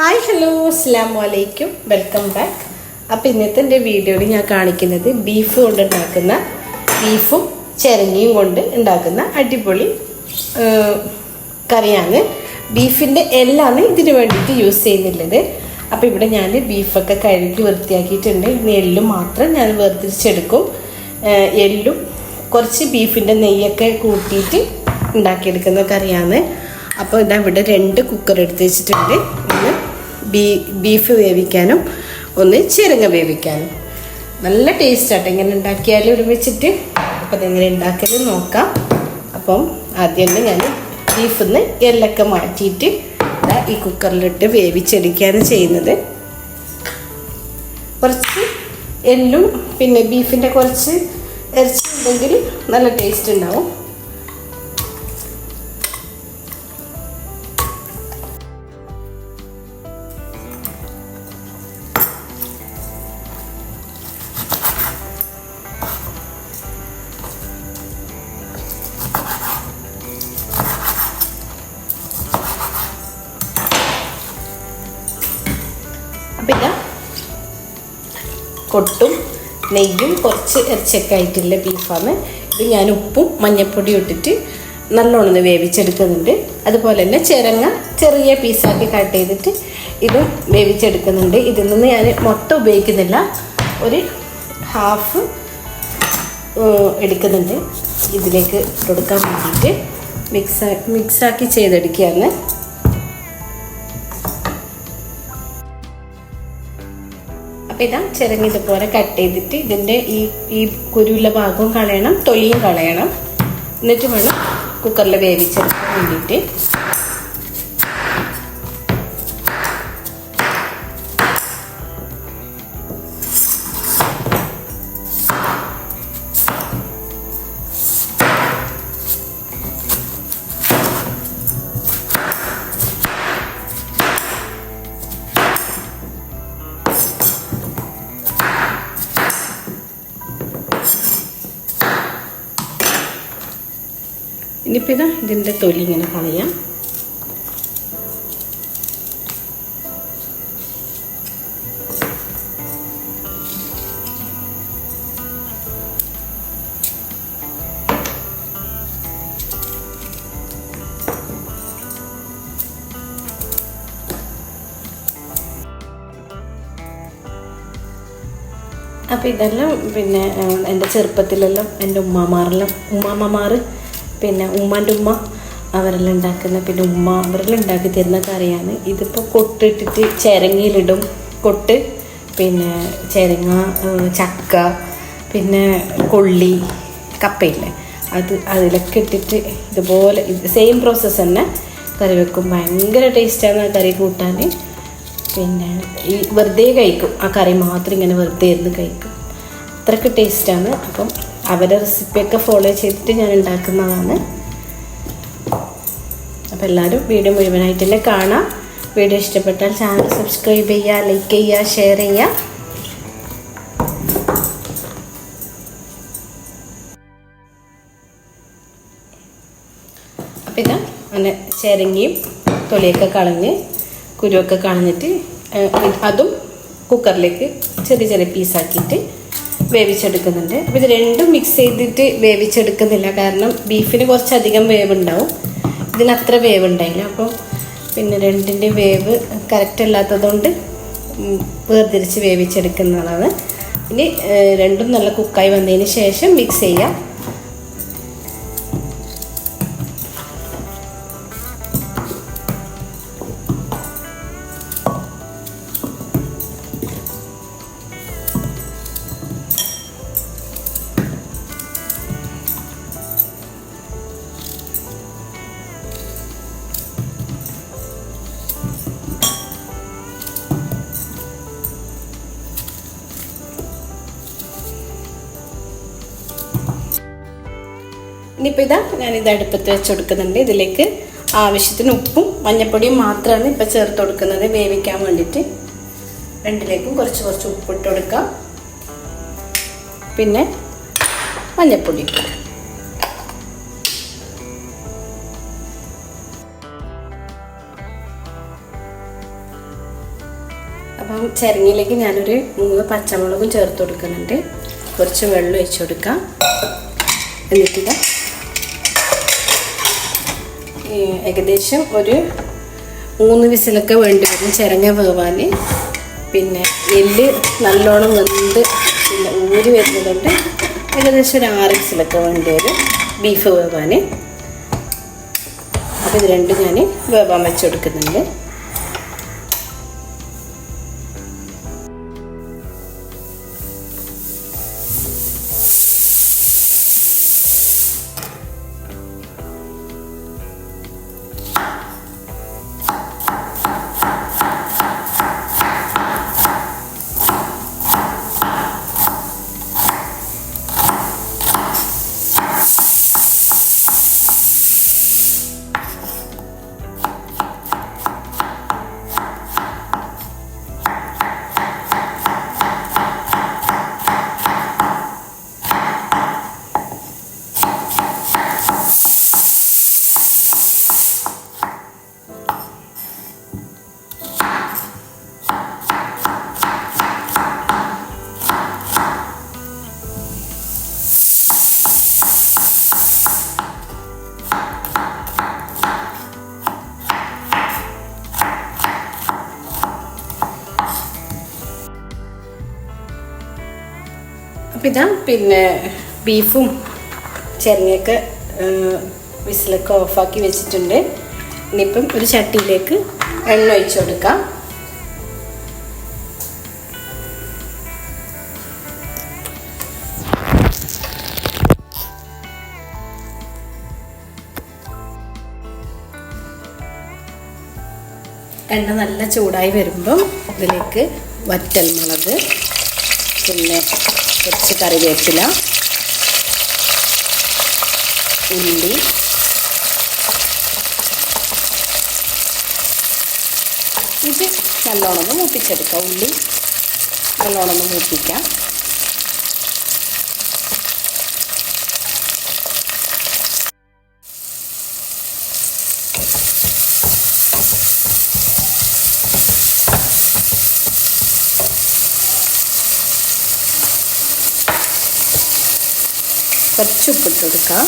Hi hello അസ്സാം വലൈക്കും welcome back അപ്പോൾ ഇന്നത്തെ എന്റെ വീഡിയോയിൽ ഞാൻ കാണിക്കുന്നത് ബീഫ് കൊണ്ട് ഉണ്ടാക്കുന്ന ബീഫും ചിരങ്ങിയും കൊണ്ട് ഉണ്ടാക്കുന്ന അടിപൊളി കറിയാണ്. ബീഫിന്റെ എല്ലാമാണ് ഇതിന് വേണ്ടിയിട്ട് യൂസ് ചെയ്യുന്നുള്ളത്. അപ്പോൾ ഇവിടെ ഞാൻ ബീഫൊക്കെ കഴുകി വൃത്തിയാക്കിയിട്ടുണ്ട്. ഇനി എല്ലും മാത്രം ഞാൻ വേർതിരിച്ചെടുക്കും. എല്ലും കുറച്ച് ബീഫിന്റെ നെയ്യൊക്കെ കൂട്ടിയിട്ട് ഉണ്ടാക്കിയെടുക്കുന്ന കറിയാണ്. അപ്പോൾ ഇതാ ഇവിടെ രണ്ട് കുക്കർ എടുത്ത് വെച്ചിട്ടുണ്ട്. ബീ ബീഫ് വേവിക്കാനും ഒന്ന് ചിരങ്ങ വേവിക്കാനും. നല്ല ടേസ്റ്റ് ആട്ടോ. ഇങ്ങനെ ഉണ്ടാക്കിയാൽ ഒരുമിച്ചിട്ട് അപ്പോൾ അതെങ്ങനെ ഉണ്ടാക്കൽ നോക്കാം. അപ്പം ആദ്യം ഞാൻ ബീഫിൽ നിന്ന് എല്ലൊക്കെ മാറ്റിയിട്ട് ഈ കുക്കറിലിട്ട് വേവിച്ചെടുക്കുകയാണ് ചെയ്യുന്നത്. കുറച്ച് എല്ലും പിന്നെ ബീഫിന്റെ കുറച്ച് ഇറച്ചി ഉണ്ടെങ്കിൽ നല്ല ടേസ്റ്റ് ഉണ്ടാവും. കൊട്ടും നെയ്യും കുറച്ച് ഇറച്ചിയൊക്കെ ആയിട്ടുള്ള ബീഫാണ്. ഇത് ഞാൻ ഉപ്പും മഞ്ഞൾപ്പൊടിയും ഇട്ടിട്ട് നല്ലോണം വേവിച്ചെടുക്കുന്നുണ്ട്. അതുപോലെ തന്നെ ചിരങ്ങ ചെറിയ പീസാക്കി കട്ട് ചെയ്തിട്ട് ഇതും വേവിച്ചെടുക്കുന്നുണ്ട്. ഇതിൽ നിന്ന് ഞാൻ മൊത്തം ഉപയോഗിക്കുന്നില്ല. ഒരു ഹാഫ് എടുക്കുന്നുണ്ട്. ഇതിലേക്ക് കൊടുക്കാൻ വേണ്ടിയിട്ട് മിക്സ് മിക്സാക്കി ചെയ്തെടുക്കുകയാണ്. അപ്പം ഇതാ ചെറുങ്ങിതുപോലെ കട്ട് ചെയ്തിട്ട് ഇതിന്റെ ഈ ഈ കുരുവിലെ ഭാഗവും കളയണം തൊലിയും കളയണം. എന്നിട്ട് വേണം കുക്കറിൽ വേവിച്ചെടുക്കാൻ വേണ്ടിയിട്ട്. ഇനിയിപ്പോൾ ഇതാ ഇതിന്റെ തൊലി ഇങ്ങനെ കളയാം. അപ്പോൾ ഇതെല്ലാം പിന്നെ എന്റെ ചെറുപ്പത്തിലെല്ലാം എന്റെ ഉമ്മാമാരെല്ലാം ഉമ്മാമ്മമാർ പിന്നെ ഉമ്മാന്റെ ഉമ്മ അവരെല്ലാം ഉണ്ടാക്കുന്ന പിന്നെ ഉമ്മ അവരെല്ലാം ഉണ്ടാക്കി തരുന്ന കറിയാണ്. ഇതിപ്പോൾ കൊട്ടിട്ടിട്ട് ചിരങ്ങയിലിടും. കൊട്ട് പിന്നെ ചിരങ്ങ ചക്ക പിന്നെ കൊള്ളി കപ്പയില്ലേ? അത് അതിലൊക്കെ ഇട്ടിട്ട് ഇതുപോലെ സെയിം പ്രോസസ്സ് തന്നെ കറി വെക്കും. ഭയങ്കര ടേസ്റ്റാണ് ആ കറി കൂട്ടാൻ പിന്നെ ഈ വെറുതെ കഴിക്കും. ആ കറി മാത്രം ഇങ്ങനെ വെറുതെ ഇരുന്ന് കഴിക്കും. അത്രയ്ക്ക് ടേസ്റ്റാണ് അപ്പം അവരുടെ റെസിപ്പിയൊക്കെ ഫോളോ ചെയ്തിട്ട് ഞാൻ ഉണ്ടാക്കുന്നതാണ്. അപ്പോൾ എല്ലാവരും വീഡിയോ മുഴുവനായിട്ട് തന്നെ കാണാം. വീഡിയോ ഇഷ്ടപ്പെട്ടാൽ ചാനൽ സബ്സ്ക്രൈബ് ചെയ്യുക ലൈക്ക് ചെയ്യുക ഷെയർ ചെയ്യുക. പിന്നെ അങ്ങനെ ചിരങ്ങിയും തൊലിയൊക്കെ കളഞ്ഞ് കുരുവൊക്കെ കളഞ്ഞിട്ട് അതും കുക്കറിലേക്ക് ചെറിയ ചെറിയ പീസാക്കിയിട്ട് വേവിച്ചെടുക്കുന്നുണ്ട്. അപ്പോൾ ഇത് രണ്ടും മിക്സ് ചെയ്തിട്ട് വേവിച്ചെടുക്കുന്നില്ല. കാരണം ബീഫിന് കുറച്ചധികം വേവുണ്ടാവും. ഇതിന് അത്ര വേവ് ഉണ്ടായില്ല അപ്പോൾ പിന്നെ രണ്ടിന്റെ വേവ് കറക്റ്റ് അല്ലാത്തതുകൊണ്ട് വേർതിരിച്ച് വേവിച്ചെടുക്കുന്നതാണ്. ഇനി രണ്ടും നല്ല കുക്കായി വന്നതിന് ശേഷം മിക്സ് ചെയ്യാം. ഇനിയിപ്പോൾ ഇതാ ഞാനിത് അടുപ്പത്ത് വെച്ച് കൊടുക്കുന്നുണ്ട് ഇതിലേക്ക് ആവശ്യത്തിന് ഉപ്പും മഞ്ഞപ്പൊടിയും മാത്രമാണ് ഇപ്പോൾ ചേർത്ത് കൊടുക്കുന്നത്. വേവിക്കാൻ വേണ്ടിയിട്ട് രണ്ടിലേക്കും കുറച്ച് കുറച്ച് ഉപ്പിട്ട് കൊടുക്കാം. പിന്നെ മഞ്ഞപ്പൊടി. അപ്പം ചിരങ്ങിയിലേക്ക് ഞാനൊരു മൂന്ന് പച്ചമുളകും ചേർത്ത് കൊടുക്കുന്നുണ്ട്. കുറച്ച് വെള്ളം ഒഴിച്ചു കൊടുക്കാം. എന്നിട്ടിത് ഏകദേശം ഒരു മൂന്ന് വിസിലൊക്കെ വേണ്ടി വരും ചിരങ്ങ വേവാൻ പിന്നെ എല്ല് നല്ലോണം വെന്ത് പിന്നെ ഊരി വരുന്നതുകൊണ്ട് ഏകദേശം ഒരു ആറ് വിസിലൊക്കെ വേണ്ടി വരും ബീഫ് വേവാൻ അപ്പോൾ ഇത് രണ്ടും ഞാൻ വേവാൻ വെച്ച് കൊടുക്കുന്നുണ്ട്. അപ്പം ഇതാ പിന്നെ ബീഫും ചെരങ്ങയൊക്കെ വിസിലൊക്കെ ഓഫാക്കി വെച്ചിട്ടുണ്ട്. ഇനിയിപ്പം ഒരു ചട്ടിയിലേക്ക് എണ്ണ ഒഴിച്ചു കൊടുക്കാം. എണ്ണ നല്ല ചൂടായി വരുമ്പം അതിലേക്ക് വറ്റൽമുളക് പിന്നെ കുറച്ച് കറിവേപ്പില ഉള്ളി ഇത് നല്ലോണം മൂപ്പിച്ചെടുക്കാം. ഉള്ളി നല്ലോണം മൂപ്പിക്കാം. കുറച്ച് ഉപ്പിട്ട് കൊടുക്കാം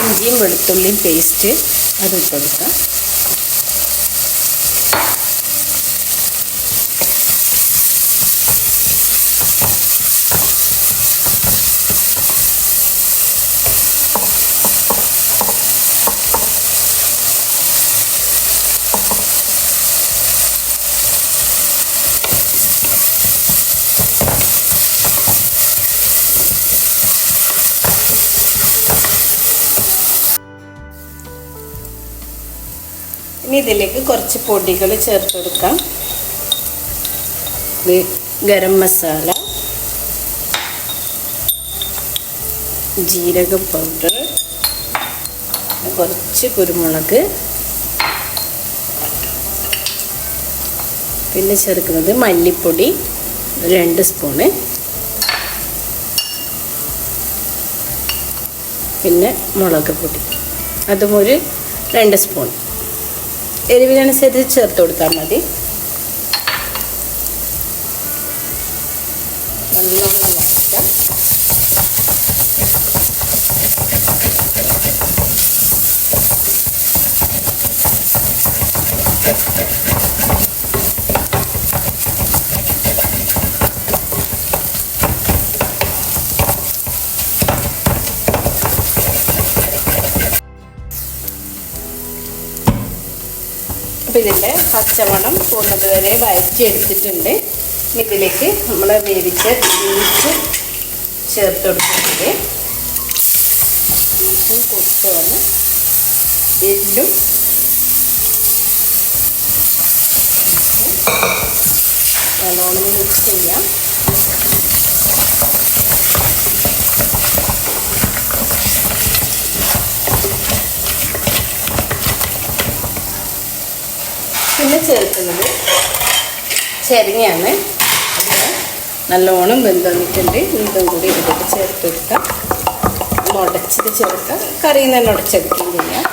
ഇഞ്ചിയും വെളുത്തുള്ളിയും പേസ്റ്റ് അത് കൊടുക്കാം ഇനി ഇതിലേക്ക് കുറച്ച് പൊടികൾ ചേർത്ത് കൊടുക്കാം. ഗരം മസാല ജീരക പൗഡർ കുറച്ച് കുരുമുളക് പിന്നെ ചേർക്കുന്നത് മല്ലിപ്പൊടി രണ്ട് സ്പൂണ്. പിന്നെ മുളക് പൊടി അതും ഒരു രണ്ട് സ്പൂൺ. എരിവിനനുസരിച്ച് ചേർത്ത് കൊടുത്താൽ മതി നല്ലോണം വഴറ്റാം അപ്പോൾ ഇതിന്റെ പച്ചമണം പോകുന്നത് വരെ വഴറ്റി എടുത്തിട്ടുണ്ട് ഇതിലേക്ക് നമ്മൾ വേവിച്ച ബീഫ് ചേർത്ത് കൊടുക്കുന്നത്. ബീഫും കൊടുത്താണ് എല്ലും നല്ലോണം മിക്സ് ചെയ്യാം. പിന്നെ ചേർക്കുന്നത് ചെരങ്ങയാണ്. നല്ലോണം വെന്തന്നിട്ടുണ്ട്. ഇതും കൂടി ഇതിലേക്ക് ചേർത്ത് കൊടുക്കാം ഉടച്ചിട്ട് ചേർക്കാം. കറിയിൽ നിന്ന് തന്നെ ഉടച്ചെടുക്കുകയും ചെയ്യാം.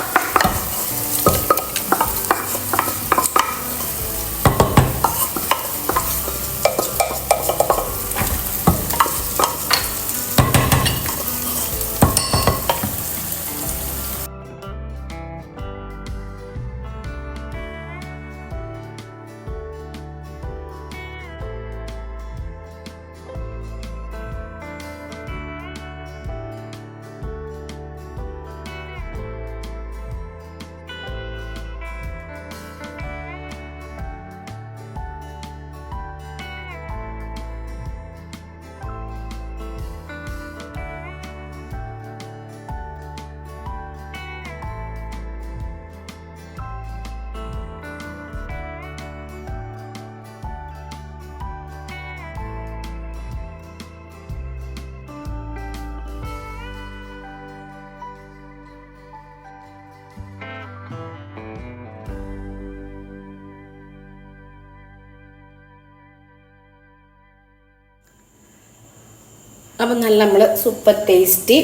അപ്പം നല്ല നമ്മൾ സൂപ്പർ ടേസ്റ്റി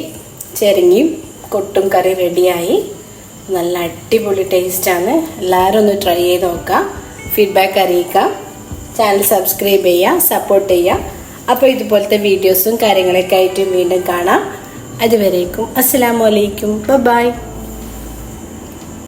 ചെരങ്ങിയും കൊട്ടും കറി റെഡിയായി നല്ല അടിപൊളി ടേസ്റ്റാണ് എല്ലാവരും ഒന്ന് ട്രൈ ചെയ്ത് നോക്കാം. ഫീഡ്ബാക്ക് അറിയിക്കാം. ചാനൽ സബ്സ്ക്രൈബ് ചെയ്യുക സപ്പോർട്ട് ചെയ്യുക അപ്പോൾ ഇതുപോലത്തെ വീഡിയോസും കാര്യങ്ങളൊക്കെ ആയിട്ട് വീണ്ടും കാണാം. അതുവരേക്കും അസ്സാം വലൈക്കും ബൈ